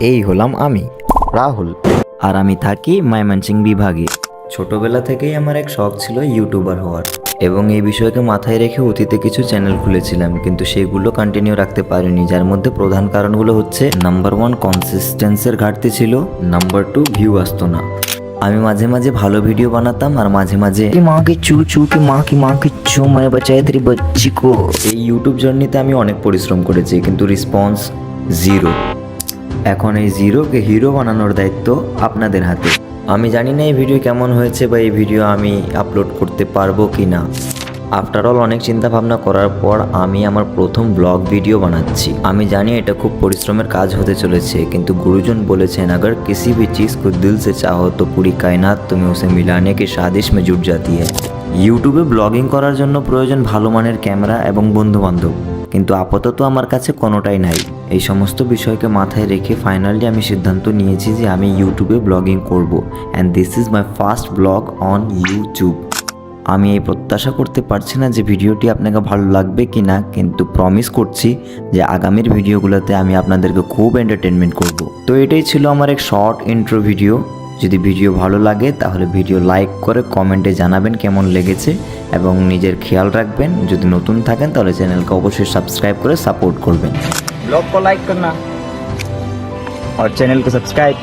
এই হলাম আমি। রাহুল। আর আমি থাকি মাইমানসিং বিভাগে। ছোটবেলা থেকেই আমার এক শখ ছিল ইউটিউবার হওয়ার। এবং এই বিষয়কে মাথায় রেখে অতীতে কিছু চ্যানেল খুলেছিলাম কিন্তু সেগুলো কন্টিনিউ রাখতে পারিনি যার মধ্যে প্রধান কারণগুলো হচ্ছে নাম্বার ওয়ান কনসিস্টেন্সের ঘাটতি ছিল নাম্বার টু ভিউ আসতো না। আমি মাঝে মাঝে ভালো ভিডিও বানাতাম আর মাঝে মাঝে মাকে চু চু কি মা কি মা কি চু মানে বাঁচায় তরি বাচ্চি কো। এই ইউটিউব জার্নিতে আমি অনেক পরিশ্রম করেছি কিন্তু রেসপন্স জিরো এখন এই জিরোকে হিরো বানানোর দায়িত্ব আপনাদের হাতে আমি জানি না এই ভিডিও কেমন হয়েছে বা এই ভিডিও আমি আপলোড করতে পারবো কি না আফটার অল অনেক চিন্তা ভাবনা করার পর আমি আমার প্রথম ব্লগ ভিডিও বানাচ্ছি আমি জানি এটা খুব পরিশ্রমের কাজ হতে চলেছে কিন্তু গুরুজন বলেছেন अगर किसी भी चीज़ को दिल से चाहो तो पूरी कायनात तुम्हें उसे मिलाने की साजिश में जुट जाती है ইউটিউবে ব্লগিং করার জন্য প্রয়োজন ভালো মানের ক্যামেরা এবং বন্ধু বান্ধব কিন্তু আপাতত আমার কাছে কোনোটাই নাই। এই সমস্ত বিষয়কে মাথায় রেখে ফাইনালি আমি সিদ্ধান্ত নিয়েছি যে আমি ইউটিউবে ব্লগিং করব। And this is my first blog on YouTube আমি এই প্রত্যাশা করতে পারছি না যে ভিডিওটি আপনাকে ভালো লাগবে কি না, কিন্তু প্রমিস করছি যে আগামীর ভিডিওগুলোতে আমি আপনাদেরকে খুব এন্টারটেনমেন্ট করব। তো এটাই ছিল আমার এক শর্ট ইন্ট্রো ভিডিও যদি ভিডিও ভালো লাগে তাহলে ভিডিও লাইক করে কমেন্টে জানাবেন কেমন লেগেছে এবং নিজের খেয়াল রাখবেন যদি নতুন থাকেন তাহলে চ্যানেলকে অবশ্যই সাবস্ক্রাইব করে সাপোর্ট করবেন ब्लॉग को लाइक करना और चैनल को सब्सक्राइब